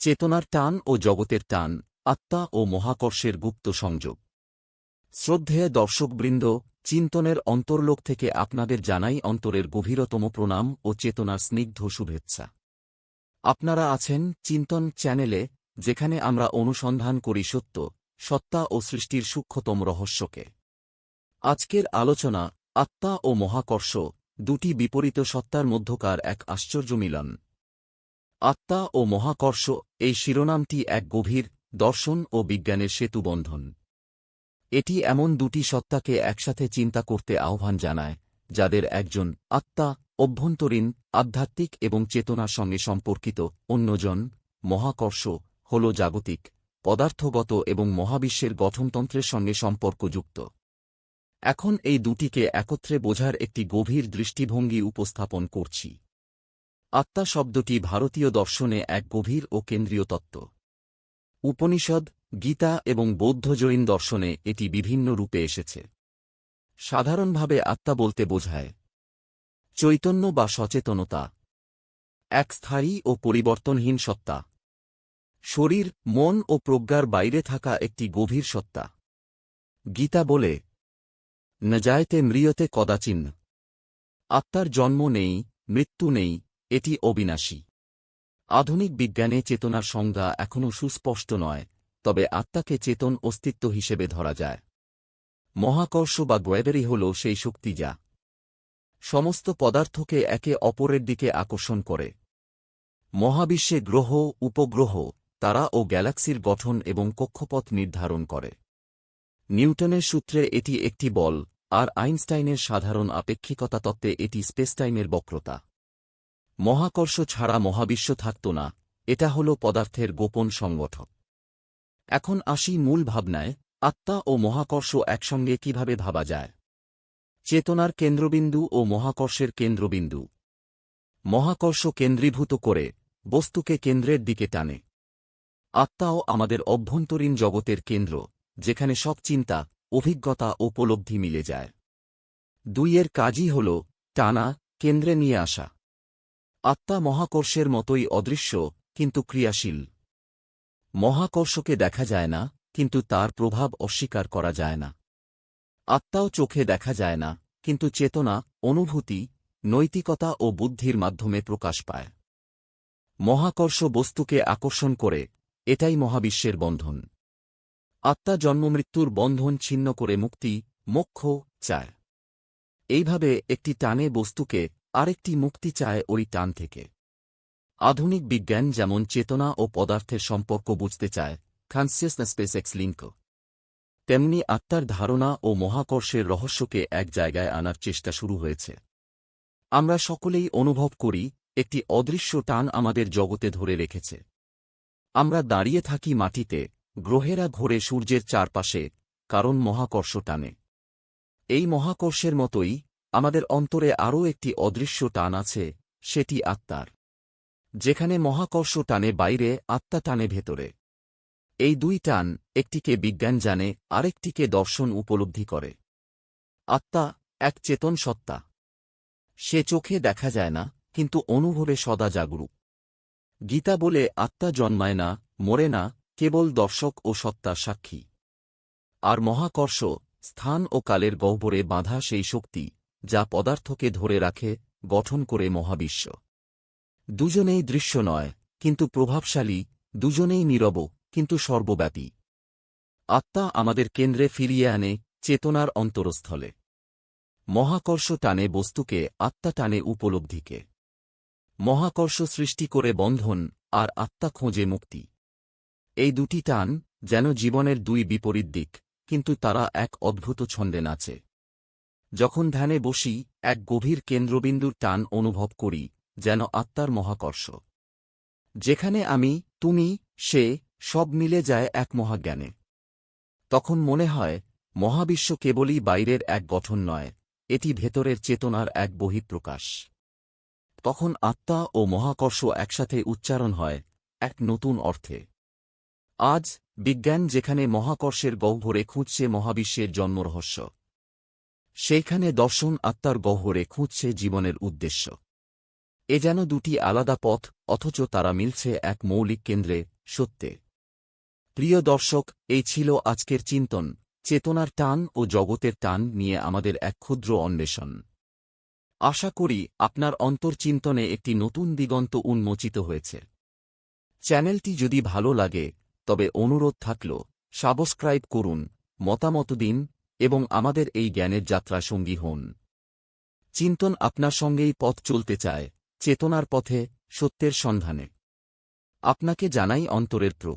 চেতনার টান ও জগতের টান, আত্মা ও মহাকর্ষের গুপ্ত সংযোগ। শ্রদ্ধেয় দর্শকবৃন্দ, চিন্তনের অন্তর্লোক থেকে আপনাদের জানাই অন্তরের গভীরতম প্রণাম ও চেতনার স্নিগ্ধ শুভেচ্ছা। আপনারা আছেন চিন্তন চ্যানেলে, যেখানে আমরা অনুসন্ধান করি সত্য, সত্তা ও সৃষ্টির সূক্ষ্মতম রহস্যকে। আজকের আলোচনা, আত্মা ও মহাকর্ষ, দুটি বিপরীত সত্তার মধ্যকার এক আশ্চর্য মিলন। আত্মা ও মহাকর্ষ, এই শিরোনামটি এক গভীর, দর্শন ও বিজ্ঞানের সেতুবন্ধন। এটি এমন দুটি সত্তাকে একসাথে চিন্তা করতে আহ্বান জানায়, যাদের একজন আত্মা, অভ্যন্তরীণ, আধ্যাত্মিক এবং চেতনার সঙ্গে সম্পর্কিত, অন্যজন মহাকর্ষ, হল জাগতিক, পদার্থগত এবং মহাবিশ্বের গঠনতন্ত্রের সঙ্গে সম্পর্কযুক্ত। এখন এই দুটিকে একত্রে বোঝার একটি গভীর দৃষ্টিভঙ্গি উপস্থাপন করছি। আত্মা শব্দটি ভারতীয় দর্শনে এক গভীর ও কেন্দ্রীয় তত্ত্ব। উপনিষদ, গীতা এবং বৌদ্ধ জৈন দর্শনে এটি বিভিন্ন রূপে এসেছে। সাধারণভাবে আত্মা বলতে বোঝায় চৈতন্য বা সচেতনতা, এক স্থায়ী ও পরিবর্তনহীন সত্তা, শরীর, মন ও প্রজ্ঞার বাইরে থাকা একটি গভীর সত্তা। গীতা বলে ন যায়তে মৃয়তে কদাচিন্ন আত্মার জন্ম নেই, মৃত্যু নেই এটি অবিনাশী। আধুনিক বিজ্ঞানে চেতনার সংজ্ঞা এখনও সুস্পষ্ট নয়, তবে আত্মাকে চেতন অস্তিত্ব হিসেবে ধরা যায়। মহাকর্ষ বা গ্র্যাবেরি হল সেই শক্তি যা সমস্ত পদার্থকে একে অপরের দিকে আকর্ষণ করে। মহাবিশ্বে গ্রহ, উপগ্রহ, তারা ও গ্যালাক্সির গঠন এবং কক্ষপথ নির্ধারণ করে। নিউটনের সূত্রে এটি একটি বল, আর আইনস্টাইনের সাধারণ আপেক্ষিকতা তত্ত্বে এটি স্পেসটাইমের বক্রতা। মহাকর্ষ ছাড়া মহাবিশ্ব থাকত না, এটা হল পদার্থের গোপন সংগঠক। এখন আসি মূল ভাবনায়, আত্মা ও মহাকর্ষ একসঙ্গে কীভাবে ভাবা যায়? চেতনার কেন্দ্রবিন্দু ও মহাকর্ষের কেন্দ্রবিন্দু। মহাকর্ষ কেন্দ্রীভূত করে, বস্তুকে কেন্দ্রের দিকে টানে। আত্মাও আমাদের অভ্যন্তরীণ জগতের কেন্দ্র, যেখানে সব চিন্তা, অভিজ্ঞতা উপলব্ধি মিলে যায়। দুইয়ের কাজই হল টানা, কেন্দ্রে নিয়ে আসা। আত্মা মহাকর্ষের মতোই অদৃশ্য, কিন্তু ক্রিয়াশীল। মহাকর্ষকে দেখা যায় না, কিন্তু তার প্রভাব অস্বীকার করা যায় না। আত্মাও চোখে দেখা যায় না, কিন্তু চেতনা, অনুভূতি, নৈতিকতা ও বুদ্ধির মাধ্যমে প্রকাশ পায়। মহাকর্ষ বস্তুকে আকর্ষণ করে, এটাই মহাবিশ্বের বন্ধন। আত্মা জন্মমৃত্যুর বন্ধন ছিন্ন করে মুক্তি, মোক্ষ, চায়। এইভাবে একটি টানে বস্তুকে আরেকটি মুক্তি চায় ওই টান থেকে। আধুনিক বিজ্ঞান যেমন চেতনা ও পদার্থের সম্পর্ক বুঝতে চায় কনসিয়াসনেস স্পেসেক্স লিঙ্ক তেমনি আত্মার ধারণা ও মহাকর্ষের রহস্যকে এক জায়গায় আনার চেষ্টা শুরু হয়েছে। আমরা সকলেই অনুভব করি, একটি অদৃশ্য টান আমাদের জগতে ধরে রেখেছে। আমরা দাঁড়িয়ে থাকি মাটিতে, গ্রহেরা ঘোরে সূর্যের চারপাশে, কারণ মহাকর্ষ টানে। এই মহাকর্ষের মতোই আমাদের অন্তরে আরও একটি অদৃশ্য টান আছে, সেটি আত্মার। যেখানে মহাকর্ষ টানে বাইরে, আত্মা টানে ভেতরে। এই দুই টান, একটিকে বিজ্ঞান জানে, আরেকটিকে দর্শন উপলব্ধি করে। আত্মা, এক চেতন সত্তা। সে চোখে দেখা যায় না, কিন্তু অনুভবে সদা জাগরুক। গীতা বলে, আত্মা জন্মায় না, মরে না, কেবল দর্শক ও সত্তার সাক্ষী। আর মহাকর্ষ, স্থান ও কালের গহ্বরে বাঁধা সেই শক্তি যা পদার্থকে ধরে রাখে, গঠন করে মহাবিশ্ব। দুজনেই দৃশ্য নয় কিন্তু প্রভাবশালী, দুজনেই নীরব, কিন্তু সর্বব্যাপী। আত্মা আমাদের কেন্দ্রে ফিরিয়ে আনে, চেতনার অন্তরস্থলে। মহাকর্ষ টানে বস্তুকে, আত্মা টানে উপলব্ধিকে। মহাকর্ষ সৃষ্টি করে বন্ধন, আর আত্মা খোঁজে মুক্তি। এই দুটি টান যেন জীবনের দুই বিপরীত দিক, কিন্তু তারা এক অদ্ভুত ছন্দে নাচে। যখন ধ্যানে বসি, এক গভীর কেন্দ্রবিন্দুর টান অনুভব করি, যেন আত্মার মহাকর্ষ। যেখানে আমি, তুমি, সে, সব মিলে যায় এক মহাজ্ঞানে। তখন মনে হয়, মহাবিশ্ব কেবলই বাইরের এক গঠন নয়, এটি ভেতরের চেতনার এক বহিঃপ্রকাশ। তখন আত্মা ও মহাকর্ষ একসাথে উচ্চারণ হয়, এক নতুন অর্থে। আজ, বিজ্ঞান যেখানে মহাকর্ষের গহ্বরে খুঁজছে মহাবিশ্বের জন্মরহস্য। সেইখানে দর্শন আত্মার গহ্বরে খুঁজছে জীবনের উদ্দেশ্য। এ যেন দুটি আলাদা পথ, অথচ তারা মিলছে এক মৌলিক কেন্দ্রে সত্যে প্রিয় দর্শক, এই ছিল আজকের চিন্তন, চেতনার টান ও জগতের টান নিয়ে আমাদের এক ক্ষুদ্র অন্বেষণ। আশা করি আপনার অন্তর্চিন্তনে একটি নতুন দিগন্ত উন্মোচিত হয়েছে। চ্যানেলটি যদি ভালো লাগে, তবে অনুরোধ থাকল, সাবস্ক্রাইব করুন, মতামত দিন এবং আমাদের এই জ্ঞানের যাত্রা সঙ্গী হন। চিন্তন আপনার সঙ্গেই পথ চলতে চায়, চেতনার পথে সত্যের সন্ধানে। আপনাকে জানাই অন্তরের প্র।